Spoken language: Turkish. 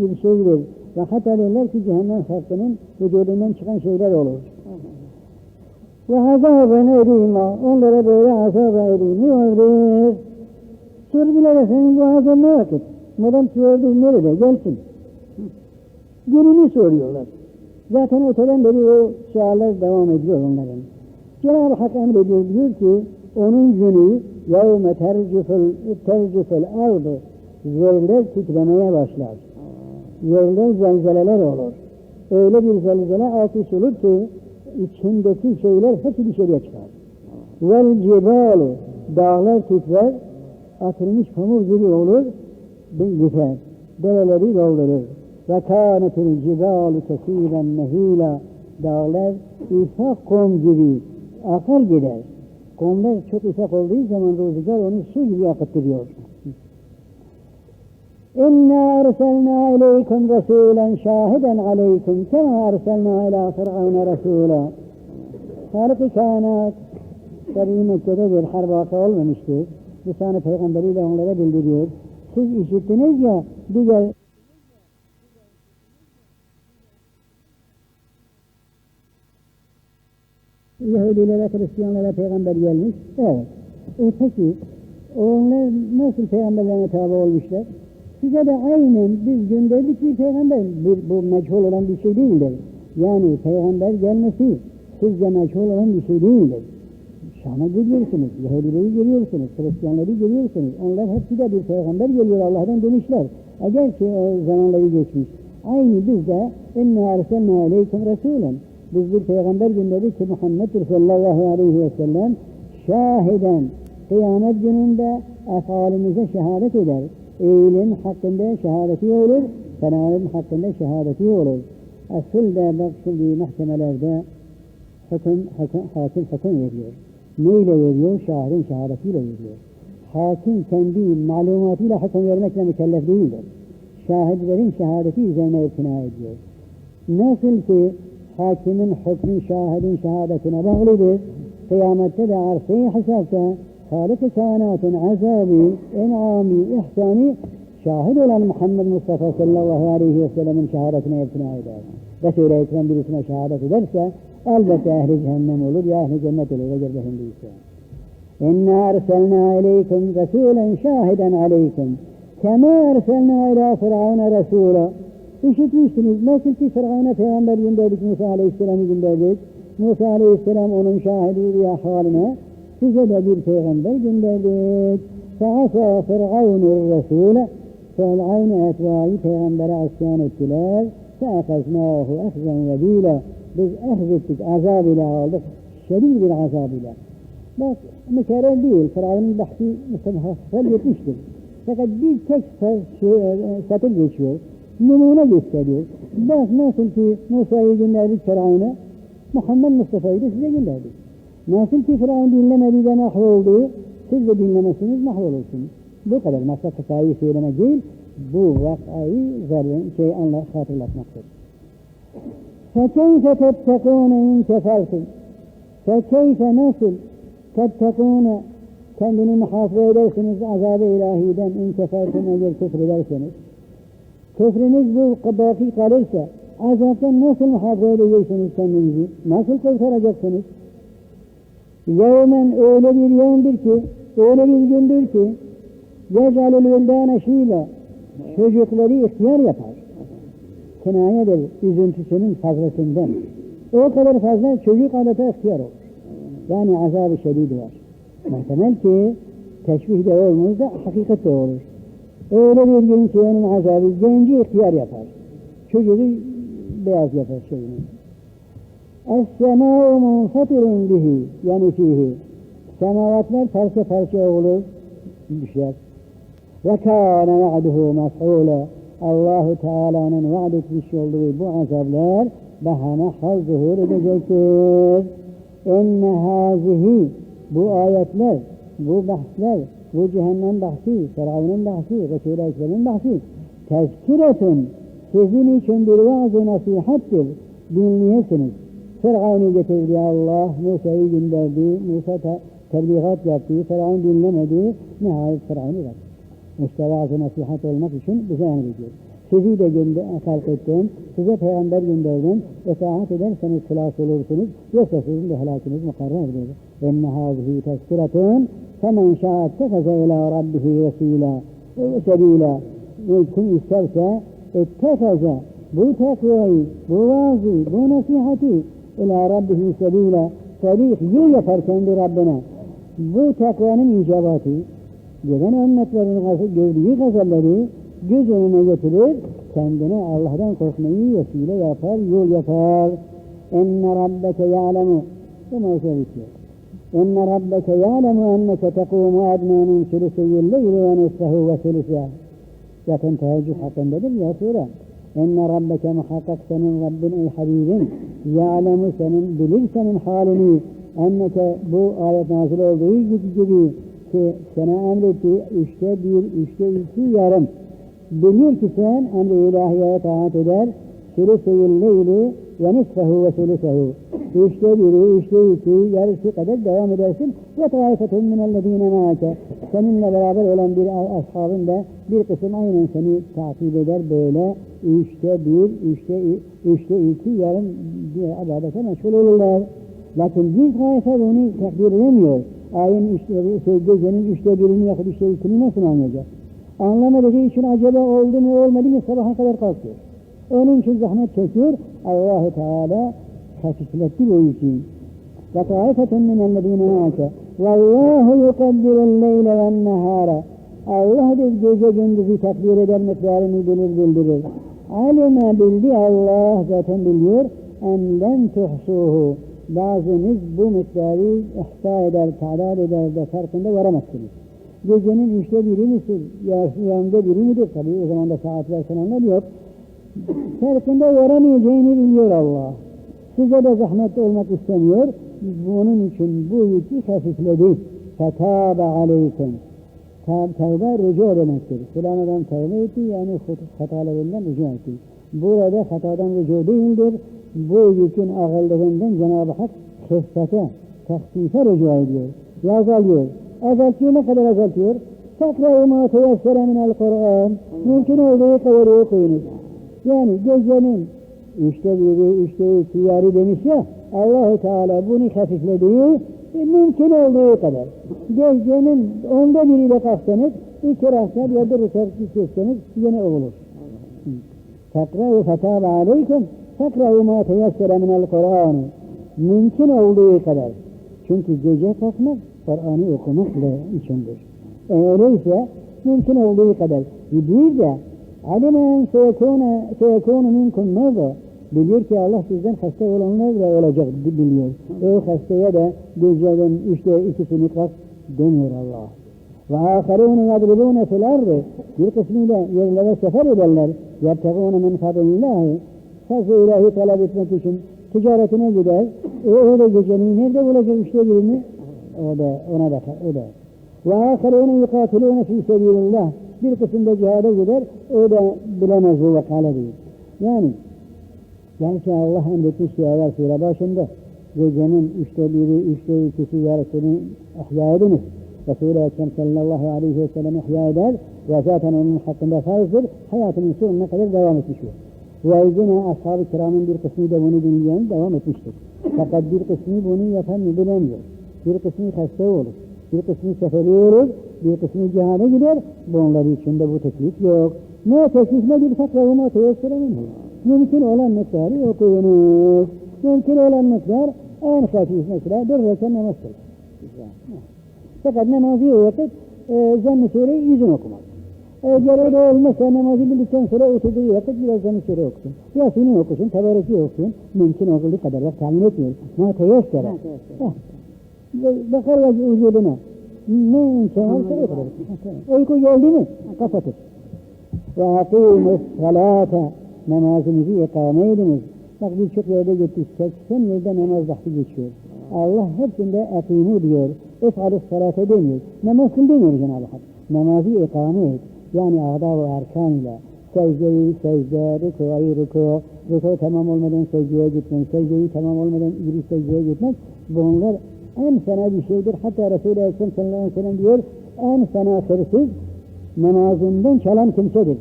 bir şeydir. Ve hatta derler ki cehennem hakkının vücudundan çıkan şeyler olur. Ve azaben erima. Onlara böyle azaba erimiyordur. Sordular efendim bu azap ne vakit? Madem sordu nerede? Gelsin. Gününü soruyorlar. Zaten öteden beri o sualler devam ediyor onların. Cenab-ı Hak emrediyor diyor ki onun günü yevme tercüfel tercüfel ardı yerler titremeye başlar. Yerler zelzeleler olur. Öyle bir zelzele üst olur ki içindeki şeyler hepsi dışarıya çıkar. Vel cibalu dağlar titrer atılmış pamuk gibi olur biter. Dereleri doldurur. Ve kânetil cibalu kesiren mehîlâ dağlar ufak kum gibi akar gider. Kumlar çok ufak olduğu zaman rüzgar onu su gibi akıttırıyor. İnna erselna ileykum rasulen şahiden aleykum kema erselna ila firavuna rasula. Halık-ı kainat tabi Mekke'de bir harp vakı olmamıştır. Lisan-ı peygamberiyle onlara bildiriyor. Siz işittiniz ya diğer Yahudilere, Hristiyanlara peygamber gelmiş. Evet. E peki onlar nasıl peygamberlerine tabi olmuşlar? Size de aynen biz gönderdik bir peygamber. Bu, bu meçhul olan bir şey değildir. Yani peygamber gelmesi sizce meçhul olan bir şey değildir. Şam'a görüyorsunuz, Yahudileri görüyorsunuz, Hristiyanları görüyorsunuz. Onlar hepsi de bir peygamber geliyor Allah'tan demişler. Eğer ki o zamanları geçmiş. Aynı biz de inna arsalna aleykum rasulen. Biz bir peygamber gönderdik ki Muhammed sallallahu aleyhi ve sellem şahiden kıyamet gününde efalimize şehadet eder. İyiliğin hakkında şehadeti olur, fenalığın hakkında şehadeti olur. Aslında bak şimdi mahkemelerde hüküm, hüküm, hakim hüküm veriyor. Neyle veriyor? Şahidin şehadetiyle veriyor. Hakim kendi malumatıyla hüküm vermekle mükellef değildir. Şahitlerin şehadeti üzerine ikna ediyor. Nasıl ki hakimin hükmü şahidin şehadetine bağlıdır. Kıyamette de arsa-i hesapta Halik-i kainatın azabı, en'ami, ihsani şahit olan Muhammed Mustafa sallallahu aleyhi ve sellemin şehadetine ikna eder. Resul-i Ekrem birisine şehadet ederse elbette ehli cehennem olur ya ehli cennet olur eğer behindiyse. İnna erselna aleykum resulen şahiden aleykum. Kema erselna ila firavuna resula. İşitmişsiniz. Nasıl ki Firavun'a peygamber gönderdik, Musa aleyhisselamı gönderdik. Musa aleyhisselam onun şahidi haline size de bir peygamber gönderdik. Feasa firavunur resule. Firavun etvayi peygambere asyan ettiler. Feakaznâhu ehzen vebîle. Biz ehzettik, azab ile aldık. Şedid bir azab ile. Bak mükerrer değil. Firavun'un bahsi muhtemel yetmiştir. Fakat bir tek satır geçiyor. Numune gösteriyor. Bak nasıl ki Musa'yı gönderdik Firavun'a. Muhammed Mustafa'yı da size gönderdik. Nasıl ki Firavun dinlemedi de mahvoldu, siz de dinlemezsiniz mahvolursunuz. Bu kadar. Maksat hikayeyi söylemek değil, bu vakayı zerrin, şey anla, hatırlatmaktır. فَكَيْفَ تَتَّقُونَ اِنْ كَفَرْتُمْ فَكَيْفَ nasıl تَتَّقُونَ kendini muhafaza edersiniz azab-ı ilahiden in kefertum eğer küfrederseniz. Küfrünüz bu baki kalırsa azaptan nasıl muhafaza edeceksiniz kendinizi? Nasıl kurtaracaksınız? Yevmen öyle bir yevmdir ki, öyle bir gündür ki, yecalül vildâne şîle, çocukları ihtiyar yapar. Kinayedir üzüntüsünün fazlasından. O kadar fazla çocuk adeta ihtiyar olur. Yani azab-ı şedid var. Muhtemel ki teşbih de olmaz da hakikat de olur. Öyle bir gün ki onun azabı genci ihtiyar yapar. Çocuğu beyaz yapar şeyini. Es-semâ'u munfatirun bihi yani fihi. Semavatlar parça parça olur, düşer. Ve kâne va'duhu mef'ûle. Allahu Teala'nın vaad etmiş olduğu bu azaplar bahane hal zuhur edecektir. Enne hazihi bu ayetler, bu bahsler, bu cehennem bahsi, Firavun'un bahsi, Resul-i Ekrem'in bahsi tezkiretun sizin için bir vaaz-ı nasihattir. Dinleyesiniz. Firavun'u getirdi Allah, Musa'yı gönderdi, Musa te tebliğat yaptı, Firavun dinlemedi, nihayet Firavun'u bıraktı. İşte vaaz-ı nasihat olmak için bize emrediyor. Sizi de gönder, halk ettim. Size peygamber gönderdim. Etaat ederseniz hılas olursunuz. Yoksa sizin de helakiniz mukarrerdir. Hâzihi tezkiratun femen şâet tefeze ilâ rabbihi vesîlâ ve sebîlâ. Kim isterse ettefeze bu takvayı, bu vaazı, bu nasihati ila rabbihi sebîlâ tarik yol yapar kendi Rabbine. Bu takvanın icabatı gelen ümmetlerin gördüğü gazelleri göz önüne getirir, kendine Allah'tan korkmayı vesile yapar, yol yapar. Enne rabbeke ya'lemu. Bu mevzu bitiyor. Enne rabbeke ya'lemu enneke tekumu adna min sülüsüyyül leyli ve nisfahu ve sülüsâ. Zaten teheccüd hakkındadır ya sure. Enne rabbeke muhakkak senin Rabbin ey Habibin. Ya'lemu senin, bilir senin halini. Enneke bu ayet nazil olduğu gibi ki sana emrettiği üçte bir, üçte iki yarım. Biliyor ki sen emri ilahiyeye taat eder. Sülüseyil leyli ve nisfehu ve sülüsehu. Üçte biri, üçte iki, yarısı kadar devam edersin. Ve taifetun minellezine mâke. Seninle beraber olan bir ashabın da bir kısım aynen seni takip eder böyle. Üçte bir, üçte, üçte iki yarım diye ibadete meşgul olurlar. Lakin bir taife bunu takdir edemiyor. Ayın üçte, şey, gecenin üçte birini yakıp üçte ikini nasıl anlayacak? Anlamadığı için acaba oldu mu olmadı mı sabaha kadar kalkıyor. Onun için zahmet çekiyor. allah Teala hafifletti bu işi. Ve taifetun minellezine âke. Vallahu yukaddirul leyle ven nehâre. Allah bir gece gündüzü takdir eder miktarını bilir bildirir. Alime bildi Allah zaten biliyor. En len tuhsuhu. Bazınız bu miktarı ihsa eder, tadat eder de farkında varamazsınız. Gecenin üçte biri misin? Yanında biri midir? Tabii o zaman da saatler falan yok. Farkında varamayacağını biliyor Allah. Size de zahmet olmak istemiyor. Bunun için bu yükü hafifledi. Fetâbe aleykum. Tevbe rücu demektir. Filan adam tevbe etti yani hatalarından rücu etti. Burada hatadan rücu değildir. Bu yükün ağırlığından Cenab-ı Hak hıffete, tahsife rücu ediyor. Yazalıyor. Azaltıyor ne kadar azaltıyor? Tekrar ma teyessere minel Kur'an. Mümkün olduğu kadar okuyunuz. Yani gecenin üçte biri, üçte iki demiş ya, allah Teala bunu hafiflediği e, mümkün olduğu kadar. Gecenin onda biriyle kalksanız, iki rekat ya bir rekat çekseniz yine olur. Tekra'u fetâbe aleykum, tekra'u ma teyessere minel Kur'an. Mümkün olduğu kadar. Çünkü gece kalkmak, Kur'an'ı okumakla içindir. E, öyleyse mümkün olduğu kadar. Bir de alimen seyekûne seyekûne minkum mâzâ biliyor ki Allah sizden hasta olanlar da olacak biliyor. O hastaya da gecenin üçte ikisini kalk demiyor Allah. Ve âkharûne yadribûne fil ardı bir kısmıyla yerlere sefer ederler. Yertegûne min fadillâhi fazl ilahi talep etmek için ticaretine gider. E öyle gecenin nerede bulacak üçte birini? O da ona da o da. Ve âkharûne yukâtilûne fî sebîlillah bir kısımda cihada gider, da bilemez bu vakale değil. Yani, gerçi Allah emretmiş ki evvel sure başında, gecenin üçte biri, üçte ikisi yarısını ihya ediniz. Resul-i Ekrem sallallahu aleyhi ve sellem ihya eder ve zaten onun hakkında farzdır, hayatının sonuna kadar devam etmiş olur. Ve yine ashab-ı kiramın bir kısmı da bunu dinleyen devam etmiştir. Fakat bir kısmı bunu yapan bilemiyor. Bir kısmı hasta olur. Bir kısmı seferi olur, bir kısmı cihane gider. Bunlar için de bu teklif yok. Ne teklif ne bir ve teyessüre minhu. Mümkün olan miktarı okuyunuz. Mümkün olan miktar en hafif mesela bir rekat namaz kılır. Fakat namazı vakit e, sureyi izin okumak. Eğer öyle olmazsa namazı bildikten sonra oturduğu vakit biraz zamm-ı sure okusun. Yasin'i okusun, tebareki okusun. Mümkün olduğu kadar bak tahmin etmiyor. Ma teyessüre. Bakar vücuduna. O kadar. Uyku geldi mi? Kapatır. Ve akimus salata. Namazınızı ikame ediniz. Bak birçok yerde gittik. 80 yerde namaz vakti geçiyor. Allah hepsinde akimu diyor. Efalus salate demiyor. Namaz kıl demiyor Cenab-ı Hak. Namazı ikame et. Yani adab-ı erkan ile secdeyi secde, rükuayı rüku, rüku tamam olmadan secdeye gitmek, secdeyi tamam olmadan bir secdeye gitmek, bunlar en fena bir şeydir. Hatta Resul-i sallallahu aleyhi ve sellem diyor, en fena hırsız namazından çalan kimsedir.